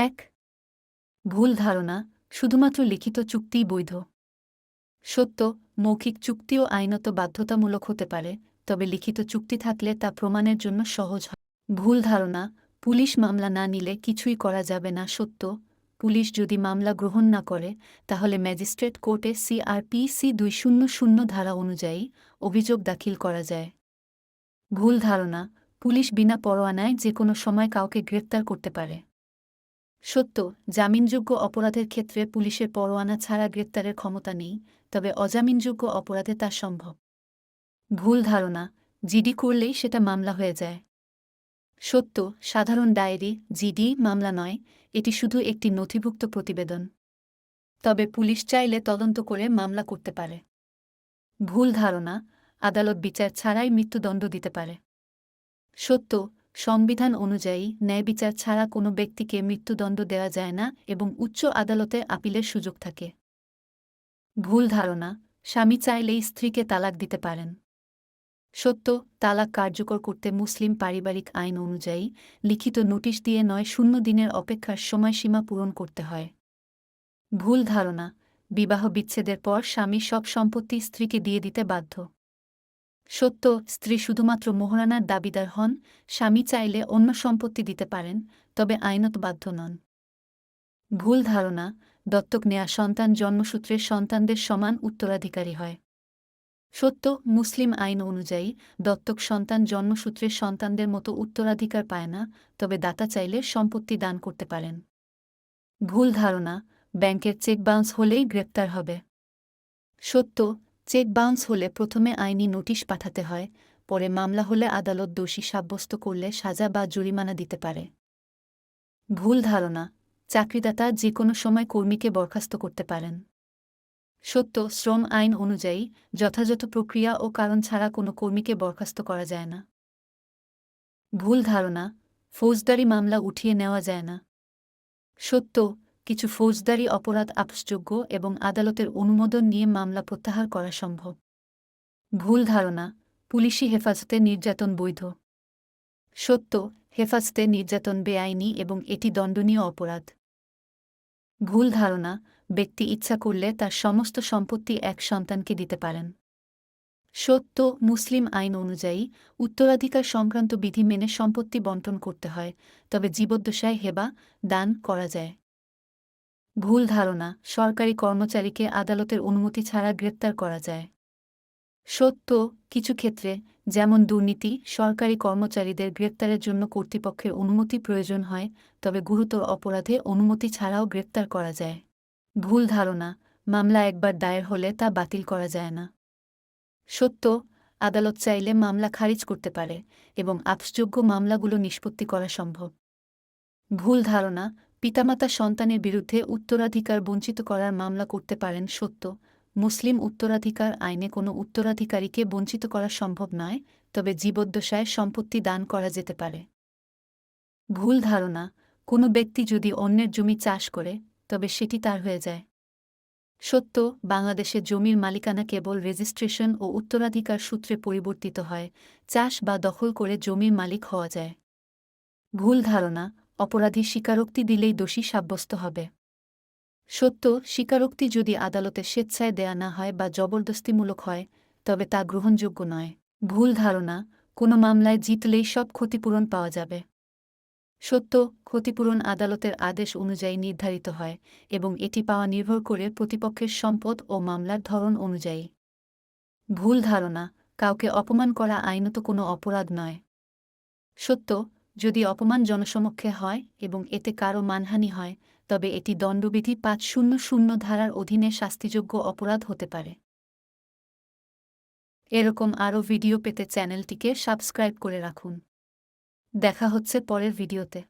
এক। ভুল ধারণা, শুধুমাত্র লিখিত চুক্তিই বৈধ। সত্য, মৌখিক চুক্তিও আইনত বাধ্যতামূলক হতে পারে, তবে লিখিত চুক্তি থাকলে তা প্রমাণের জন্য সহজ হয়। ভুল ধারণা, পুলিশ মামলা না নিলে কিছুই করা যাবে না, সত্য। পুলিশ যদি মামলা গ্রহণ না করে, তাহলে ম্যাজিস্ট্রেট কোর্টে সিআরপিসি দুই শূন্য শূন্য ধারা অনুযায়ী অভিযোগ দাখিল করা যায়। ভুল ধারণা, পুলিশ বিনা পরোয়ানায় যে কোনো সময় কাউকে গ্রেপ্তার করতে পারে। সত্য, জামিনযোগ্য অপরাধের ক্ষেত্রে পুলিশের পরোয়ানা ছাড়া গ্রেপ্তারের ক্ষমতা নেই, তবে অজামিনযোগ্য অপরাধে তা সম্ভব। ভুল ধারণা, জিডি করলেই সেটা মামলা হয়ে যায়। সত্য, সাধারণ ডায়েরি, জিডি মামলা নয়, এটি শুধু একটি নথিভুক্ত প্রতিবেদন। তবে পুলিশ চাইলে তদন্ত করে মামলা করতে পারে। ভুল ধারণা, আদালত বিচার ছাড়াই মৃত্যুদণ্ড দিতে পারে। সত্য সংবিধান অনুযায়ী ন্যায় বিচার ছাড়া কোনো ব্যক্তিকে মৃত্যুদণ্ড দেওয়া যায় না এবং উচ্চ আদালতে আপিলের সুযোগ থাকে। ভুল ধারণা, স্বামী চাইলেই স্ত্রীকে তালাক দিতে পারেন। সত্য, তালাক কার্যকর করতে মুসলিম পারিবারিক আইন অনুযায়ী লিখিত নোটিশ দিয়ে নয়, শূন্য দিনের অপেক্ষার সময়সীমা পূরণ করতে হয়। ভুল ধারণা, বিবাহ বিচ্ছেদের পর স্বামী সব সম্পত্তি স্ত্রীকে দিয়ে দিতে বাধ্য। সত্য, স্ত্রী শুধুমাত্র মোহরানার দাবিদার হন, স্বামী চাইলে অন্য সম্পত্তি দিতে পারেন, তবে আইনত বাধ্য নন। ভুল ধারণা, দত্তক নেয়া সন্তান জন্মসূত্রের সন্তানদের সমান উত্তরাধিকারী হয়। সত্য, মুসলিম আইন অনুযায়ী, দত্তক সন্তান জন্মসূত্রের সন্তানদের মতো উত্তরাধিকার পায় না, তবে দাতা চাইলে সম্পত্তি দান করতে পারেন। ভুল ধারণা, ব্যাংকের চেক বাউন্স হলেই গ্রেপ্তার হবে। সত্য চেক বাউন্স হলে প্রথমে আইনি নোটিশ পাঠাতে হয়, পরে মামলা হলে আদালত দোষী সাব্যস্ত করলে সাজা বা জরিমানা দিতে পারে। ভুল ধারণা, চাকরিদাতা যে কোনো সময় কর্মীকে বরখাস্ত করতে পারেন। সত্য, শ্রম আইন অনুযায়ী যথাযথ প্রক্রিয়া ও কারণ ছাড়া কোনো কর্মীকে বরখাস্ত করা যায় না। ভুল ধারণা, ফৌজদারি মামলা উঠিয়ে নেওয়া যায় না। সত্য কিছু ফৌজদারি অপরাধ আপসযোগ্য এবং আদালতের অনুমোদন নিয়ে মামলা প্রত্যাহার করা সম্ভব। ভুল ধারণা, পুলিশি হেফাজতে নির্যাতন বৈধ। সত্য, হেফাজতে নির্যাতন বেআইনি এবং এটি দণ্ডনীয় অপরাধ। ভুল ধারণা, ব্যক্তি ইচ্ছা করলে তার সমস্ত সম্পত্তি এক সন্তানকে দিতে পারেন। সত্য, মুসলিম আইন অনুযায়ী, উত্তরাধিকার সংক্রান্ত বিধি মেনে সম্পত্তি বন্টন করতে হয়, তবে জীবদ্দশায় হেবা দান করা যায়। ভুল ধারণা, সরকারি কর্মচারীকে আদালতের অনুমতি ছাড়া গ্রেপ্তার করা যায়। সত্য, কিছু ক্ষেত্রে, যেমন দুর্নীতি, সরকারি কর্মচারীদের গ্রেপ্তারের জন্য কর্তৃপক্ষের অনুমতি প্রয়োজন হয়, তবে গুরুতর অপরাধে অনুমতি ছাড়াও গ্রেপ্তার করা যায়। ভুল ধারণা, মামলা একবার দায়ের হলে তা বাতিল করা যায় না। সত্য, আদালত চাইলে মামলা খারিজ করতে পারে এবং আপসযোগ্য মামলাগুলো নিষ্পত্তি করা সম্ভব। ভুল ধারণা পিতামাতা সন্তানের বিরুদ্ধে উত্তরাধিকার বঞ্চিত করার মামলা করতে পারেন সত্য। মুসলিম উত্তরাধিকার আইনে কোনো উত্তরাধিকারীকে বঞ্চিত করা সম্ভব নয়, তবে জীবদ্দশায় সম্পত্তি দান করা যেতে পারে। ভুল ধারণা, কোনো ব্যক্তি যদি অন্যের জমি চাষ করে, তবে সেটি তার হয়ে যায়। সত্য বাংলাদেশে জমির মালিকানা কেবল রেজিস্ট্রেশন ও উত্তরাধিকার সূত্রে পরিবর্তিত হয়, চাষ বা দখল করে জমির মালিক হওয়া যায়। ভুল ধারণা অপরাধী স্বীকারোক্তি দিলেই দোষী সাব্যস্ত হবে। সত্য, স্বীকারোক্তি যদি আদালতে স্বেচ্ছায় দেয়া না হয় বা জবরদস্তিমূলক হয়, তবে তা গ্রহণযোগ্য নয়। ভুল ধারণা, কোনো মামলায় জিতলেই সব ক্ষতিপূরণ পাওয়া যাবে। সত্য, ক্ষতিপূরণ আদালতের আদেশ অনুযায়ী নির্ধারিত হয় এবং এটি পাওয়া নির্ভর করে প্রতিপক্ষের সম্পদ ও মামলার ধরন অনুযায়ী। ভুল ধারণা, কাউকে অপমান করা আইনত কোনো অপরাধ নয়। সত্য যদি অপমান জনসমক্ষে হয় এবং এতে কারও মানহানি হয়, তবে এটি দণ্ডবিধি পাঁচ শূন্য শূন্য ধারার অধীনে শাস্তিযোগ্য অপরাধ হতে পারে। এরকম আরও ভিডিও পেতে চ্যানেলটিকে সাবস্ক্রাইব করে রাখুন। দেখা হচ্ছে পরের ভিডিওতে।